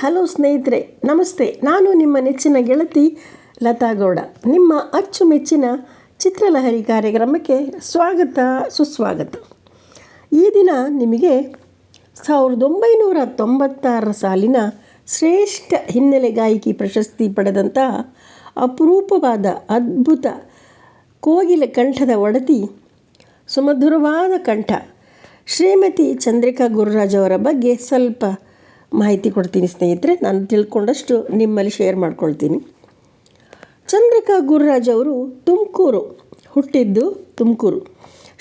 Hello ಸ್ನೇಹಿತರೆ, ನಮಸ್ತೆ. ನಾನು ನಿಮ್ಮ ನೆಚ್ಚಿನ ಗೆಳತಿ ಲತಾ ಗೌಡ. ನಿಮ್ಮ ಅಚ್ಚುಮೆಚ್ಚಿನ ಚಿತ್ರಲಹರಿ ಕಾರ್ಯಕ್ರಮಕ್ಕೆ ಸ್ವಾಗತ, ಸುಸ್ವಾಗತ. ಈ ದಿನ ನಿಮಗೆ ಸಾವಿರದ ಒಂಬೈನೂರ ತೊಂಬತ್ತಾರರ ಸಾಲಿನ ಶ್ರೇಷ್ಠ ಹಿನ್ನೆಲೆ ಗಾಯಕಿ ಪ್ರಶಸ್ತಿ ಪಡೆದಂತಹ ಅಪರೂಪವಾದ ಅದ್ಭುತ ಕೋಗಿಲ ಕಂಠದ ಒಡತಿ, ಸುಮಧುರವಾದ ಕಂಠ, ಶ್ರೀಮತಿ ಚಂದ್ರಿಕಾ ಗುರುರಾಜ್ ಅವರ ಬಗ್ಗೆ ಸ್ವಲ್ಪ ಮಾಹಿತಿ ಕೊಡ್ತೀನಿ ಸ್ನೇಹಿತರೆ, ನಾನು ತಿಳ್ಕೊಂಡಷ್ಟು ನಿಮ್ಮಲ್ಲಿ ಶೇರ್ ಮಾಡ್ಕೊಳ್ತೀನಿ. ಚಂದ್ರಿಕಾ ಗುರುರಾಜ್ ಅವರು ತುಮಕೂರು, ಹುಟ್ಟಿದ್ದು ತುಮಕೂರು.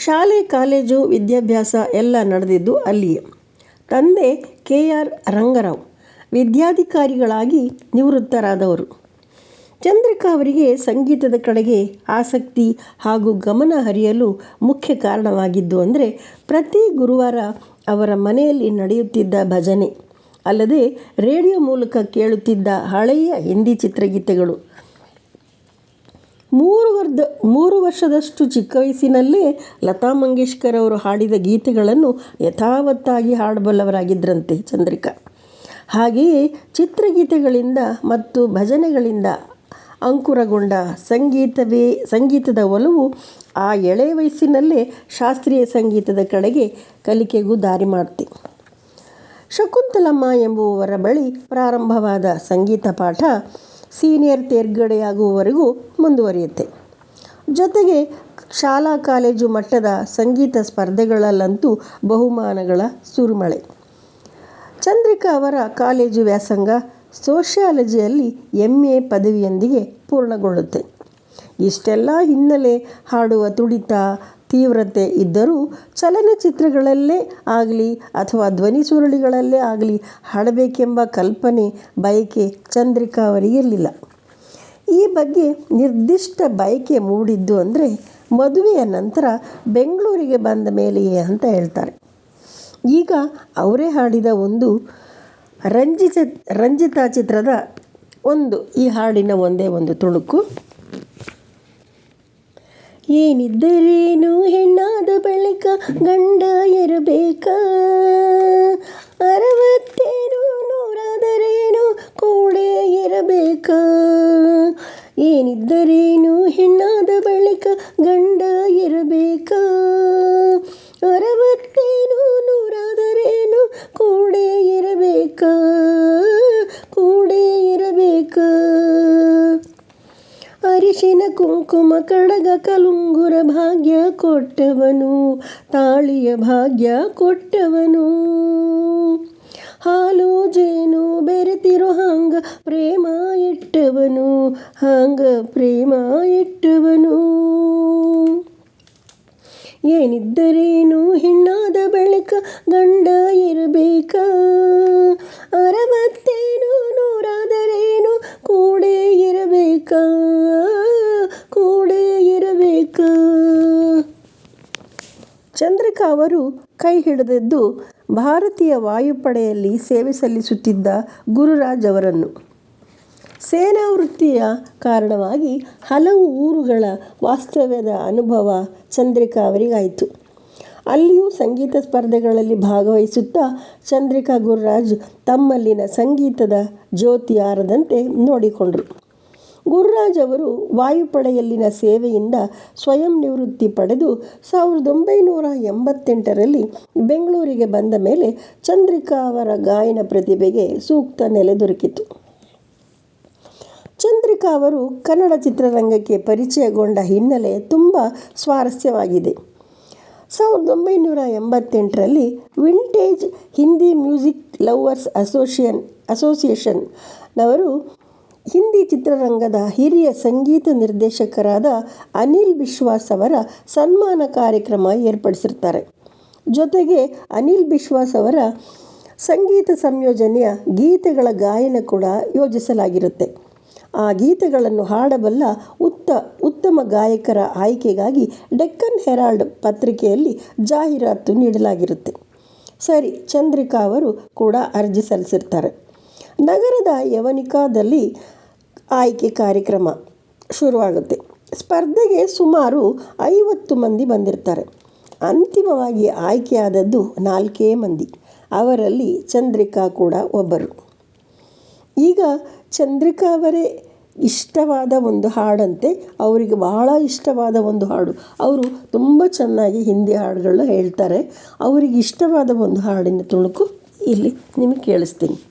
ಶಾಲೆ, ಕಾಲೇಜು, ವಿದ್ಯಾಭ್ಯಾಸ ಎಲ್ಲ ನಡೆದಿದ್ದು ಅಲ್ಲಿಯೇ. ತಂದೆ ಕೆ ಆರ್ ರಂಗರಾವ್, ವಿದ್ಯಾಧಿಕಾರಿಗಳಾಗಿ ನಿವೃತ್ತರಾದವರು. ಚಂದ್ರಿಕಾ ಅವರಿಗೆ ಸಂಗೀತದ ಕಡೆಗೆ ಆಸಕ್ತಿ ಹಾಗೂ ಗಮನ ಹರಿಯಲು ಮುಖ್ಯ ಕಾರಣವಾಗಿದ್ದು ಅಂದರೆ ಪ್ರತಿ ಗುರುವಾರ ಅವರ ಮನೆಯಲ್ಲಿ ನಡೆಯುತ್ತಿದ್ದ ಭಜನೆ. ಅಲ್ಲದೆ ರೇಡಿಯೋ ಮೂಲಕ ಕೇಳುತ್ತಿದ್ದ ಹಳೆಯ ಹಿಂದಿ ಚಿತ್ರಗೀತೆಗಳು. ಮೂರು ವರ್ಧ ಮೂರು ವರ್ಷದಷ್ಟು ಚಿಕ್ಕ ವಯಸ್ಸಿನಲ್ಲೇ ಲತಾ ಮಂಗೇಶ್ಕರ್ ಅವರು ಹಾಡಿದ ಗೀತೆಗಳನ್ನು ಯಥಾವತ್ತಾಗಿ ಹಾಡಬಲ್ಲವರಾಗಿದ್ದರಂತೆ ಚಂದ್ರಿಕಾ. ಹಾಗೆಯೇ ಚಿತ್ರಗೀತೆಗಳಿಂದ ಮತ್ತು ಭಜನೆಗಳಿಂದ ಅಂಕುರಗೊಂಡ ಸಂಗೀತವೇ, ಸಂಗೀತದ ಒಲವು ಆ ಎಳೆ ವಯಸ್ಸಿನಲ್ಲೇ ಶಾಸ್ತ್ರೀಯ ಸಂಗೀತದ ಕಡೆಗೆ ಕಲಿಕೆಗೂ ದಾರಿ ಮಾಡ್ತೆ. ಶಕುಂತಲಮ್ಮ ಎಂಬುವವರ ಬಳಿ ಪ್ರಾರಂಭವಾದ ಸಂಗೀತ ಪಾಠ ಸೀನಿಯರ್ ತೇರ್ಗಡೆಯಾಗುವವರೆಗೂ ಮುಂದುವರಿಯುತ್ತೆ. ಜೊತೆಗೆ ಶಾಲಾ ಕಾಲೇಜು ಮಟ್ಟದ ಸಂಗೀತ ಸ್ಪರ್ಧೆಗಳಲ್ಲಂತೂ ಬಹುಮಾನಗಳ ಸುರಿಮಳೆ. ಚಂದ್ರಿಕಾ ಅವರ ಕಾಲೇಜು ವ್ಯಾಸಂಗ ಸೋಷಿಯಾಲಜಿಯಲ್ಲಿ ಎಂ ಎ ಪದವಿಯೊಂದಿಗೆ ಪೂರ್ಣಗೊಳ್ಳುತ್ತೆ. ಇಷ್ಟೆಲ್ಲ ಹಿನ್ನೆಲೆ ಹಾಡುವ ತುಡಿತ ತೀವ್ರತೆ ಇದ್ದರೂ ಚಲನಚಿತ್ರಗಳಲ್ಲೇ ಆಗಲಿ ಅಥವಾ ಧ್ವನಿ ಸುರುಳಿಗಳಲ್ಲೇ ಆಗಲಿ ಹಾಡಬೇಕೆಂಬ ಕಲ್ಪನೆ ಬಯಕೆ ಚಂದ್ರಿಕಾ ಅವರಿಗಿರಲಿಲ್ಲ. ಈ ಬಗ್ಗೆ ನಿರ್ದಿಷ್ಟ ಬಯಕೆ ಮೂಡಿದ್ದು ಅಂದರೆ ಮದುವೆಯ ನಂತರ ಬೆಂಗಳೂರಿಗೆ ಬಂದ ಮೇಲೆಯೇ ಅಂತ ಹೇಳ್ತಾರೆ. ಈಗ ಅವರೇ ಹಾಡಿದ ಒಂದು ರಂಜಿತ, ರಂಜಿತಾ ಚಿತ್ರದ ಒಂದು, ಈ ಹಾಡಿನ ಒಂದೇ ಒಂದು ತುಣುಕು. ಏನಿದ್ದರೇನು ಹೆಣ್ಣಾದ ಬಳಿಕ ಗಂಡ ಇರಬೇಕ? ಅರವತ್ತೇನು ನೂರಾದರೇನು ಕೂಡೇ ಇರಬೇಕ? ಏನಿದ್ದರೇನು ಹೆಣ್ಣಾದ ಬಳಿಕ ಗಂಡ ಇರಬೇಕ? ಅರವತ್ತೇನು ಕುಂಕುಮ ಕಡಗ ಕಲುಂಗುರ ಭಾಗ್ಯ ಕೊಟ್ಟವನು, ತಾಳಿಯ ಭಾಗ್ಯ ಕೊಟ್ಟವನು. ಹಾಲು ಜೇನು ಬೆರೆತಿರೋ ಹಂಗ ಪ್ರೇಮ ಇಟ್ಟವನು, ಹಂಗ ಪ್ರೇಮ ಇಟ್ಟವನು. ಏನಿದ್ದರೇನು, ಹೆಣ್ಣಾದ ಬಳಿಕ ಗಂಡ ಇರಬೇಕ ಅರವತ್ತೇನು ನೂರಾದರೇನು ಕೂಡೇ ಇರಬೇಕ ಕೂಡೇ ಇರಬೇಕ ಚಂದ್ರಿಕಾ ಅವರು ಕೈ ಹಿಡಿದದ್ದು ಭಾರತೀಯ ವಾಯುಪಡೆಯಲ್ಲಿ ಸೇವೆ ಸಲ್ಲಿಸುತ್ತಿದ್ದ ಗುರುರಾಜ್ ಅವರನ್ನು. ಸೇನಾ ವೃತ್ತಿಯ ಕಾರಣವಾಗಿ ಹಲವು ಊರುಗಳ ವಾಸ್ತವ್ಯದ ಅನುಭವ ಚಂದ್ರಿಕಾ ಅವರಿಗಾಯಿತು. ಅಲ್ಲಿಯೂ ಸಂಗೀತ ಸ್ಪರ್ಧೆಗಳಲ್ಲಿ ಭಾಗವಹಿಸುತ್ತಾ ಚಂದ್ರಿಕಾ ಗುರುರಾಜ್ ತಮ್ಮಲ್ಲಿನ ಸಂಗೀತದ ಜ್ಯೋತಿ ಆರದಂತೆ ನೋಡಿಕೊಂಡರು. ಗುರುರಾಜ್ ಅವರು ವಾಯುಪಡೆಯಲ್ಲಿನ ಸೇವೆಯಿಂದ ಸ್ವಯಂ ನಿವೃತ್ತಿ ಪಡೆದು ಸಾವಿರದ ಒಂಬೈನೂರ ಎಂಬತ್ತೆಂಟರಲ್ಲಿ ಬೆಂಗಳೂರಿಗೆ ಬಂದ ಮೇಲೆ ಚಂದ್ರಿಕಾ ಅವರ ಗಾಯನ ಪ್ರತಿಭೆಗೆ ಸೂಕ್ತ ನೆಲೆ ದೊರಕಿತು. ಚಂದ್ರಿಕಾ ಅವರು ಕನ್ನಡ ಚಿತ್ರರಂಗಕ್ಕೆ ಪರಿಚಯಗೊಂಡ ಹಿನ್ನೆಲೆ ತುಂಬ ಸ್ವಾರಸ್ಯವಾಗಿದೆ. ಸಾವಿರದ ಒಂಬೈನೂರ ಎಂಬತ್ತೆಂಟರಲ್ಲಿ vintage Hindi music lovers association ಅಸೋಸಿಯೇಷನ್ನವರು Hindi ಚಿತ್ರರಂಗದ ಹಿರಿಯ ಸಂಗೀತ ನಿರ್ದೇಶಕರಾದ ಅನಿಲ್ ಬಿಶ್ವಾಸ್ ಅವರ ಸನ್ಮಾನ ಕಾರ್ಯಕ್ರಮ ಏರ್ಪಡಿಸಿರ್ತಾರೆ. ಜೊತೆಗೆ ಅನಿಲ್ ಬಿಶ್ವಾಸ್ ಅವರ ಸಂಗೀತ ಸಂಯೋಜನೆಯ ಗೀತೆಗಳ ಗಾಯನ ಕೂಡ ಯೋಜಿಸಲಾಗಿರುತ್ತೆ. ಆ ಗೀತೆಗಳನ್ನು ಹಾಡಬಲ್ಲ ಉತ್ತ, ಉತ್ತಮ ಗಾಯಕರ ಆಯ್ಕೆಗಾಗಿ ಡೆಕ್ಕನ್ ಹೆರಾಲ್ಡ್ ಪತ್ರಿಕೆಯಲ್ಲಿ ಜಾಹೀರಾತು ನೀಡಲಾಗಿರುತ್ತೆ. ಸರಿ, ಚಂದ್ರಿಕಾ ಅವರು ಕೂಡ ಅರ್ಜಿ ಸಲ್ಲಿಸಿರ್ತಾರೆ. ನಗರದ ಯವನಿಕಾದಲ್ಲಿ ಆಯ್ಕೆ ಕಾರ್ಯಕ್ರಮ ಶುರುವಾಗುತ್ತೆ. ಸ್ಪರ್ಧೆಗೆ ಸುಮಾರು ಐವತ್ತು ಮಂದಿ ಬಂದಿರ್ತಾರೆ. ಅಂತಿಮವಾಗಿ ಆಯ್ಕೆಯಾದದ್ದು ನಾಲ್ಕೇ ಮಂದಿ. ಅವರಲ್ಲಿ ಚಂದ್ರಿಕಾ ಕೂಡ ಒಬ್ಬರು. ಈಗ ಚಂದ್ರಿಕಾ ಅವರೇ ಇಷ್ಟವಾದ ಒಂದು ಹಾಡಂತೆ. ಅವರಿಗೆ ಬಹಳ ಇಷ್ಟವಾದ ಒಂದು ಹಾಡು. ಅವರು ತುಂಬ ಚೆನ್ನಾಗಿ ಹಿಂದಿ ಹಾಡುಗಳನ್ನ ಹೇಳ್ತಾರೆ. ಅವರಿಗೆ ಇಷ್ಟವಾದ ಒಂದು ಹಾಡಿನ ತುಣುಕು ಇಲ್ಲಿ ನಿಮಗೆ ಕೇಳಿಸ್ತೀನಿ.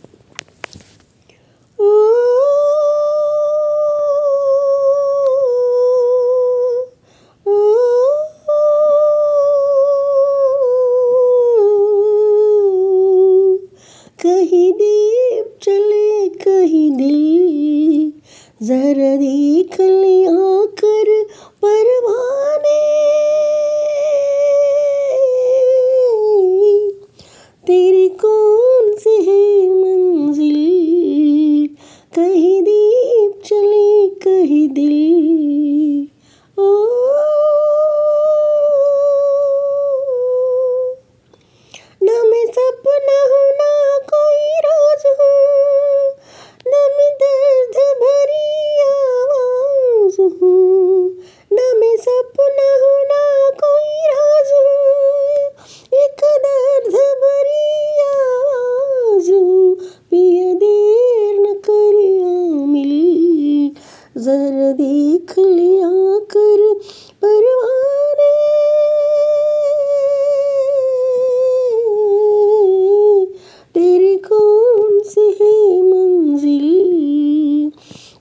जरा देख ले आकर सी है मंजिल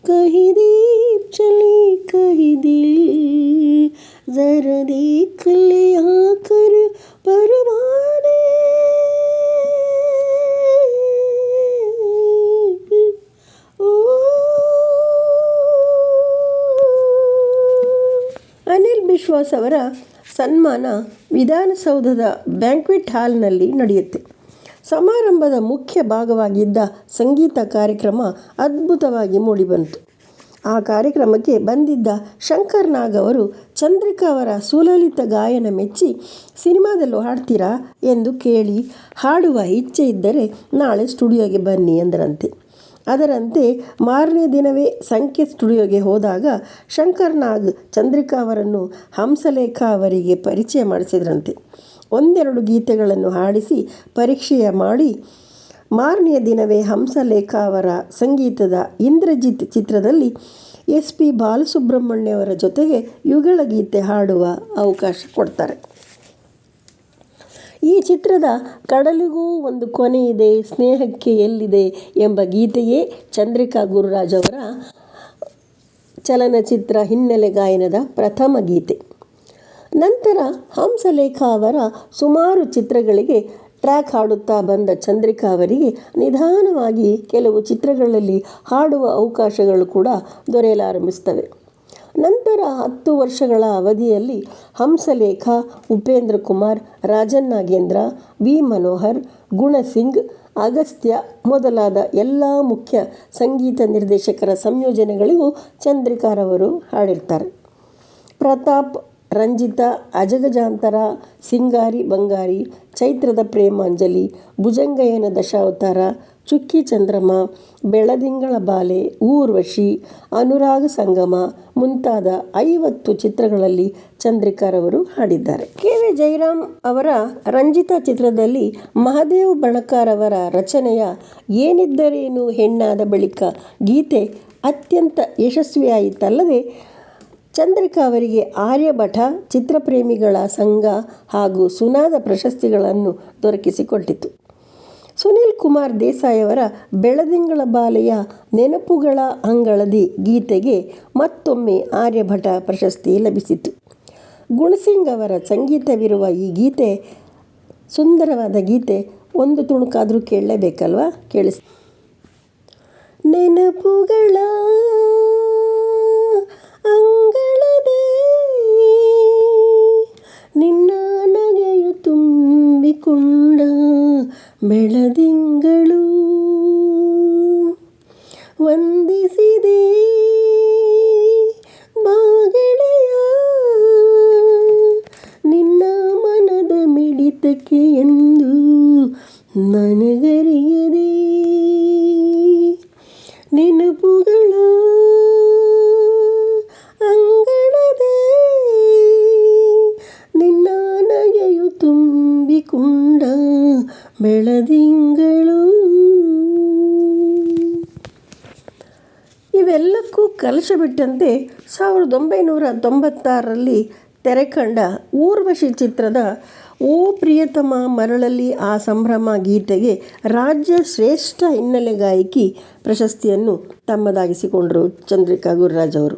कहीं दीप चले कहीं दिल जरा देख ले आकर परवाने ओ ಅನಿಲ್ ಬಿಶ್ವಾಸ್ ಅವರ ಸನ್ಮಾನ ವಿಧಾನಸೌಧದ ಬ್ಯಾಂಕ್ವೆಟ್ ಹಾಲ್ನಲ್ಲಿ ನಡೆಯುತ್ತೆ ಸಮಾರಂಭದ ಮುಖ್ಯ ಭಾಗವಾಗಿದ್ದ ಸಂಗೀತ ಕಾರ್ಯಕ್ರಮ ಅದ್ಭುತವಾಗಿ ಮೂಡಿಬಂತು. ಆ ಕಾರ್ಯಕ್ರಮಕ್ಕೆ ಬಂದಿದ್ದ ಶಂಕರ್ ನಾಗ್ ಅವರು ಚಂದ್ರಿಕಾ ಅವರ ಸುಲಲಿತ ಗಾಯನ ಮೆಚ್ಚಿ, ಸಿನಿಮಾದಲ್ಲೂ ಹಾಡ್ತೀರಾ? ಎಂದು ಕೇಳಿ ಹಾಡುವ ಇಚ್ಛೆ ಇದ್ದರೆ ನಾಳೆ ಸ್ಟುಡಿಯೋಗೆ ಬನ್ನಿ ಎಂದರಂತೆ. ಅದರಂತೆ ಮಾರನೇ ದಿನವೇ ಸಂಖ್ಯೆ ಸ್ಟುಡಿಯೋಗೆ ಹೋದಾಗ ಶಂಕರ್ ನಾಗ್ ಚಂದ್ರಿಕಾ ಅವರನ್ನು ಹಂಸಲೇಖ ಅವರಿಗೆ ಪರಿಚಯ ಮಾಡಿಸಿದ್ರಂತೆ. ಒಂದೆರಡು ಗೀತೆಗಳನ್ನು ಹಾಡಿಸಿ ಪರೀಕ್ಷೆಯ ಮಾಡಿ ಮಾರನೆಯ ದಿನವೇ ಹಂಸಲೇಖ ಅವರ ಸಂಗೀತದ ಇಂದ್ರಜಿತ್ ಚಿತ್ರದಲ್ಲಿ ಎಸ್ ಪಿ ಬಾಲಸುಬ್ರಹ್ಮಣ್ಯ ಅವರ ಜೊತೆಗೆ ಯುಗಳ ಗೀತೆ ಹಾಡುವ ಅವಕಾಶ ಕೊಡ್ತಾರೆ. ಈ ಚಿತ್ರದ ಕಡಲಿಗೂ ಒಂದು ಕೊನೆ ಇದೆ ಸ್ನೇಹಕ್ಕೆ ಎಲ್ಲಿದೆ ಎಂಬ ಗೀತೆಯೇ ಚಂದ್ರಿಕಾ ಗುರುರಾಜ್ ಅವರ ಚಲನಚಿತ್ರ ಹಿನ್ನೆಲೆ ಗಾಯನದ ಪ್ರಥಮ ಗೀತೆ. ನಂತರ ಹಂಸಲೇಖ ಅವರ ಸುಮಾರು ಚಿತ್ರಗಳಿಗೆ ಟ್ರ್ಯಾಕ್ ಹಾಡುತ್ತಾ ಬಂದ ಚಂದ್ರಿಕಾ ಅವರಿಗೆ ನಿಧಾನವಾಗಿ ಕೆಲವು ಚಿತ್ರಗಳಲ್ಲಿ ಹಾಡುವ ಅವಕಾಶಗಳು ಕೂಡ ದೊರೆಯಲಾರಂಭಿಸ್ತವೆ ನಂತರ ಹತ್ತು ವರ್ಷಗಳ ಅವಧಿಯಲ್ಲಿ ಹಂಸಲೇಖ, ಉಪೇಂದ್ರ ಕುಮಾರ್, ರಾಜನ್ ನಾಗೇಂದ್ರ, ವಿ ಮನೋಹರ್, ಗುಣಸಿಂಗ್, ಅಗಸ್ತ್ಯ ಮೊದಲಾದ ಎಲ್ಲ ಮುಖ್ಯ ಸಂಗೀತ ನಿರ್ದೇಶಕರ ಸಂಯೋಜನೆಗಳಿಗೂ ಚಂದ್ರಿಕಾರವರು ಹಾಡಿರ್ತಾರೆ. ಪ್ರತಾಪ್ ರಂಜಿತಾ, ಅಜಗಜಾಂತರ, ಸಿಂಗಾರಿ, ಬಂಗಾರಿ, ಚೈತ್ರದ ಪ್ರೇಮಾಂಜಲಿ, ಭುಜಂಗಯ್ಯನ ದಶಾವತಾರ, ಚುಕ್ಕಿ ಚಂದ್ರಮ, ಬೆಳದಿಂಗಳ ಬಾಲೆ, ಊರ್ವಶಿ, ಅನುರಾಗ ಸಂಗಮ ಮುಂತಾದ ಐವತ್ತು ಚಿತ್ರಗಳಲ್ಲಿ ಚಂದ್ರಿಕಾರವರು ಹಾಡಿದ್ದಾರೆ. ಕೆ ವಿ ಜಯರಾಮ್ ಅವರ ರಂಜಿತ ಚಿತ್ರದಲ್ಲಿ ಮಹದೇವ್ ಬಣಕಾರವರ ರಚನೆಯ ಏನಿದ್ದರೇನು ಹೆಣ್ಣಾದ ಬಳಿಕ ಗೀತೆ ಅತ್ಯಂತ ಯಶಸ್ವಿಯಾಯಿತಲ್ಲದೆ ಚಂದ್ರಿಕಾ ಅವರಿಗೆ ಆರ್ಯಭಟ, ಚಿತ್ರಪ್ರೇಮಿಗಳ ಸಂಘ ಹಾಗೂ ಸುನಾದ ಪ್ರಶಸ್ತಿಗಳನ್ನು ದೊರಕಿಸಿಕೊಟ್ಟಿತು. ಸುನಿಲ್ ಕುಮಾರ್ ದೇಸಾಯಿ ಅವರ ಬೆಳದಿಂಗಳ ಬಾಲೆಯ ನೆನಪುಗಳ ಅಂಗಳದಿ ಗೀತೆಗೆ ಮತ್ತೊಮ್ಮೆ ಆರ್ಯಭಟ ಪ್ರಶಸ್ತಿ ಲಭಿಸಿತು. ಗುಣಸಿಂಗ್ ಅವರ ಸಂಗೀತವಿರುವ ಈ ಗೀತೆ, ಸುಂದರವಾದ ಗೀತೆ ಒಂದು ತುಣುಕಾದರೂ ಕೇಳಲೇಬೇಕಲ್ವಾ? ಕೇಳಿಸ್. ನೆನಪುಗಳ ಕಲಶ ಬಿಟ್ಟಂತೆ ಸಾವಿರದ ಒಂಬೈನೂರ ತೊಂಬತ್ತಾರರಲ್ಲಿ ತೆರೆಕಂಡ ಊರ್ವಶಿ ಚಿತ್ರದ ಓ ಪ್ರಿಯತಮ ಮರಳಲ್ಲಿ ಆ ಸಂಭ್ರಮ ಗೀತೆಗೆ ರಾಜ್ಯ ಶ್ರೇಷ್ಠ ಹಿನ್ನೆಲೆ ಗಾಯಕಿ ಪ್ರಶಸ್ತಿಯನ್ನು ತಮ್ಮದಾಗಿಸಿಕೊಂಡರು ಚಂದ್ರಿಕಾ ಗುರುರಾಜ್ ಅವರು.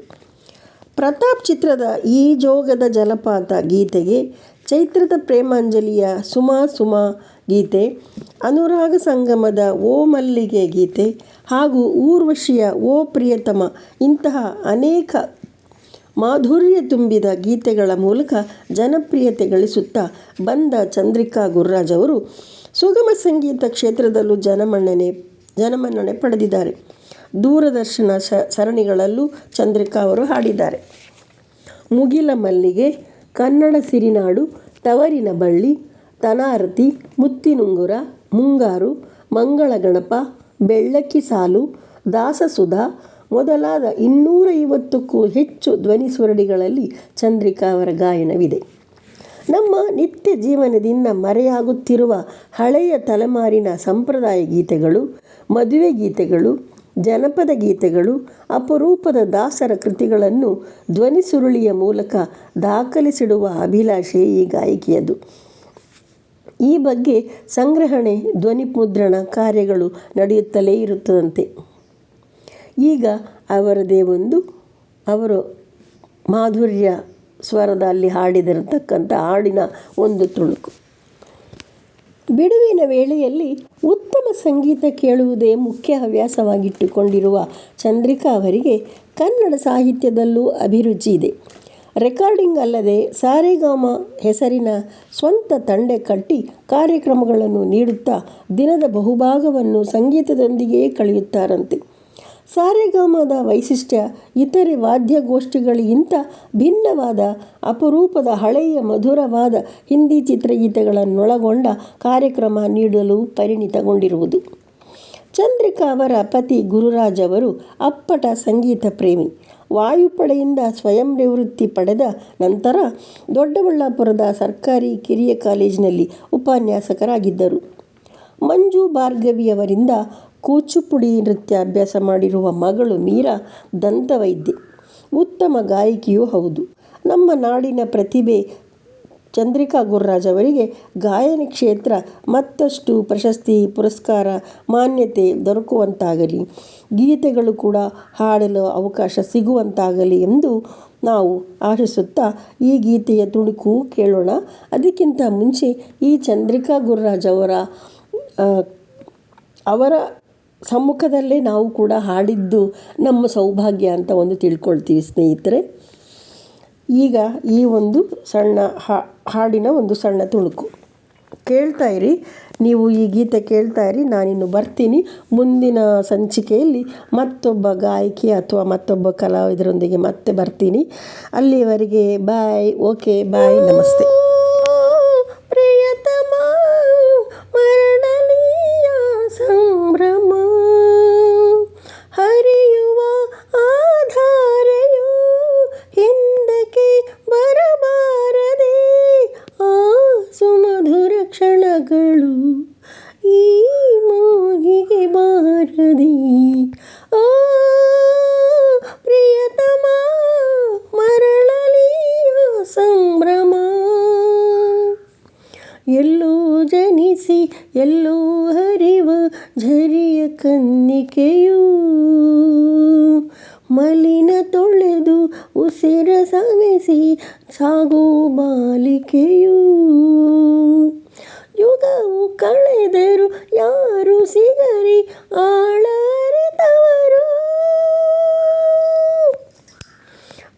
ಪ್ರತಾಪ್ ಚಿತ್ರದ ಈ ಜೋಗದ ಜಲಪಾತ ಗೀತೆಗೆ ಚೈತ್ರದ ಪ್ರೇಮಾಂಜಲಿಯ ಸುಮಾ ಸುಮಾ ಗೀತೆ, ಅನುರಾಗ ಸಂಗಮದ ಓ ಮಲ್ಲಿಗೆ ಗೀತೆ ಹಾಗೂ ಊರ್ವಶಿಯ ಓ ಪ್ರಿಯತಮ, ಇಂತಹ ಅನೇಕ ಮಾಧುರ್ಯ ತುಂಬಿದ ಗೀತೆಗಳ ಮೂಲಕ ಜನಪ್ರಿಯತೆ ಗಳಿಸುತ್ತಾ ಬಂದ ಚಂದ್ರಿಕಾ ಗುರುರಾಜ್ ಅವರು ಸುಗಮ ಸಂಗೀತ ಕ್ಷೇತ್ರದಲ್ಲೂ ಜನಮನ್ನಣೆ ಜನಮನ್ನಣೆ ಪಡೆದಿದ್ದಾರೆ. ದೂರದರ್ಶನ ಶ, ಸರಣಿಗಳಲ್ಲೂ ಚಂದ್ರಿಕಾ ಅವರು ಹಾಡಿದ್ದಾರೆ. ಮುಗಿಲ ಮಲ್ಲಿಗೆ, ಕನ್ನಡ ಸಿರಿನಾಡು, ತವರಿನ ಬಳ್ಳಿ, ತನಾರತಿ, ಮುತ್ತಿನುಂಗುರ, ಮುಂಗಾರು ಮಂಗಳ ಗಣಪ ಬೆಳ್ಳಕ್ಕಿ ಸಾಲು ದಾಸಸುಧಾ ಮೊದಲಾದ ಇನ್ನೂರೈವತ್ತಕ್ಕೂ ಹೆಚ್ಚು ಧ್ವನಿ ಸ್ವರಡಿಗಳಲ್ಲಿ ಚಂದ್ರಿಕಾ ಅವರ ಗಾಯನವಿದೆ. ನಮ್ಮ ನಿತ್ಯ ಜೀವನದಿಂದ ಮರೆಯಾಗುತ್ತಿರುವ ಹಳೆಯ ತಲೆಮಾರಿನ ಸಂಪ್ರದಾಯ ಗೀತೆಗಳು, ಮದುವೆ ಗೀತೆಗಳು, ಜನಪದ ಗೀತೆಗಳು, ಅಪರೂಪದ ದಾಸರ ಕೃತಿಗಳನ್ನು ಧ್ವನಿಸುರುಳಿಯ ಮೂಲಕ ದಾಖಲಿಸಿಡುವ ಅಭಿಲಾಷೆ ಈ ಗಾಯಕಿಯದು ಈ ಬಗ್ಗೆ ಸಂಗ್ರಹಣೆ ಧ್ವನಿ ಮುದ್ರಣ ಕಾರ್ಯಗಳು ನಡೆಯುತ್ತಲೇ ಇರುತ್ತದಂತೆ. ಈಗ ಅವರದೇ ಒಂದು, ಅವರು ಮಾಧುರ್ಯ ಸ್ವರದಲ್ಲಿ ಹಾಡಿದಿರತಕ್ಕಂಥ ಹಾಡಿನ ಒಂದು ತುಣುಕು. ಬಿಡುವಿನ ವೇಳೆಯಲ್ಲಿ ಉತ್ತಮ ಸಂಗೀತ ಕೇಳುವುದೇ ಮುಖ್ಯ ಹವ್ಯಾಸವಾಗಿಟ್ಟುಕೊಂಡಿರುವ ಚಂದ್ರಿಕಾ ಅವರಿಗೆ ಕನ್ನಡ ಸಾಹಿತ್ಯದಲ್ಲೂ ಅಭಿರುಚಿ ಇದೆ. ರೆಕಾರ್ಡಿಂಗ್ ಅಲ್ಲದೆ ಸಾರೆಗಾಮ ಹೆಸರಿನ ಸ್ವಂತ ತಂಡ ಕಟ್ಟಿ ಕಾರ್ಯಕ್ರಮಗಳನ್ನು ನೀಡುತ್ತಾ ದಿನದ ಬಹುಭಾಗವನ್ನು ಸಂಗೀತದೊಂದಿಗೆ ಕಳೆಯುತ್ತಾರಂತೆ. ಸಾರೆಗಾಮದ ವೈಶಿಷ್ಟ್ಯ, ಇತರೆ ವಾದ್ಯಗೋಷ್ಠಿಗಳಿಗಿಂತ ಭಿನ್ನವಾದ, ಅಪರೂಪದ, ಹಳೆಯ, ಮಧುರವಾದ ಹಿಂದಿ ಚಿತ್ರಗೀತೆಗಳನ್ನೊಳಗೊಂಡ ಕಾರ್ಯಕ್ರಮ ನೀಡಲು ಪರಿಣಿತಗೊಂಡಿರುವುದು. ಚಂದ್ರಿಕಾ ಅವರ ಪತಿ ಗುರುರಾಜ್ ಅವರು ಅಪ್ಪಟ ಸಂಗೀತ ಪ್ರೇಮಿ. ವಾಯುಪಡೆಯಿಂದ ಸ್ವಯಂ ನಿವೃತ್ತಿ ಪಡೆದ ನಂತರ ದೊಡ್ಡಬಳ್ಳಾಪುರದ ಸರ್ಕಾರಿ ಕಿರಿಯ ಕಾಲೇಜಿನಲ್ಲಿ ಉಪನ್ಯಾಸಕರಾಗಿದ್ದರು. ಮಂಜು ಭಾರ್ಗವಿಯವರಿಂದ ಕೂಚುಪುಡಿ ನೃತ್ಯ ಅಭ್ಯಾಸ ಮಾಡಿರುವ ಮಗಳು ಮೀರಾ ದಂತವೈದ್ಯೆ. ಉತ್ತಮ ಗಾಯಕಿಯೂ ಹೌದು. ನಮ್ಮ ನಾಡಿನ ಪ್ರತಿಭೆ ಚಂದ್ರಿಕಾ ಗುರುರಾಜ್ ಅವರಿಗೆ ಗಾಯನ ಕ್ಷೇತ್ರ ಮತ್ತಷ್ಟು ಪ್ರಶಸ್ತಿ, ಪುರಸ್ಕಾರ, ಮಾನ್ಯತೆ ದೊರಕುವಂತಾಗಲಿ. ಗೀತೆಗಳು ಕೂಡ ಹಾಡಲು ಅವಕಾಶ ಸಿಗುವಂತಾಗಲಿ ಎಂದು ನಾವು ಆಶಿಸುತ್ತಾ ಈ ಗೀತೆಯ ತುಣುಕು ಕೇಳೋಣ. ಅದಕ್ಕಿಂತ ಮುಂಚೆ ಈ ಚಂದ್ರಿಕಾ ಗುರುರಾಜ್ ಅವರ ಅವರ ಸಮ್ಮುಖದಲ್ಲೇ ನಾವು ಕೂಡ ಹಾಡಿದ್ದು ನಮ್ಮ ಸೌಭಾಗ್ಯ ಅಂತ ಒಂದು ತಿಳ್ಕೊಳ್ತೀವಿ ಸ್ನೇಹಿತರೆ. ಈಗ ಈ ಒಂದು ಸಣ್ಣ ಹಾಡಿನ ಒಂದು ಸಣ್ಣ ತುಣುಕು. ಇರಿ, ನೀವು ಈ ಗೀತೆ ಕೇಳ್ತಾ ಇರಿ, ನಾನಿನ್ನು ಬರ್ತೀನಿ. ಮುಂದಿನ ಸಂಚಿಕೆಯಲ್ಲಿ ಮತ್ತೊಬ್ಬ ಗಾಯಕಿ ಅಥವಾ ಮತ್ತೊಬ್ಬ ಕಲಾವಿದರೊಂದಿಗೆ ಮತ್ತೆ ಬರ್ತೀನಿ. ಅಲ್ಲಿಯವರೆಗೆ ಬಾಯ್ ಓಕೆ ಬಾಯ್ ನಮಸ್ತೆ. ಮಲಿನ ತೊಳೆದು ಉಸಿರ ಸವೆಸಿ ಸಾಗೋ ಬಾಲಿಕೆಯು. ಯುಗವು ಕಳೆದರು ಯಾರು ಸಿಗರಿ ಆಳರಿತವರು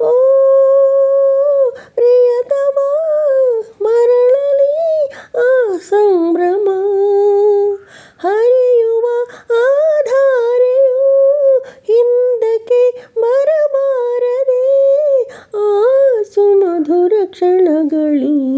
ಓ, ಪ್ರಿಯತಮ, ಮರಳಲಿ ಆ ಸಂಭ್ರಮ. 是那个你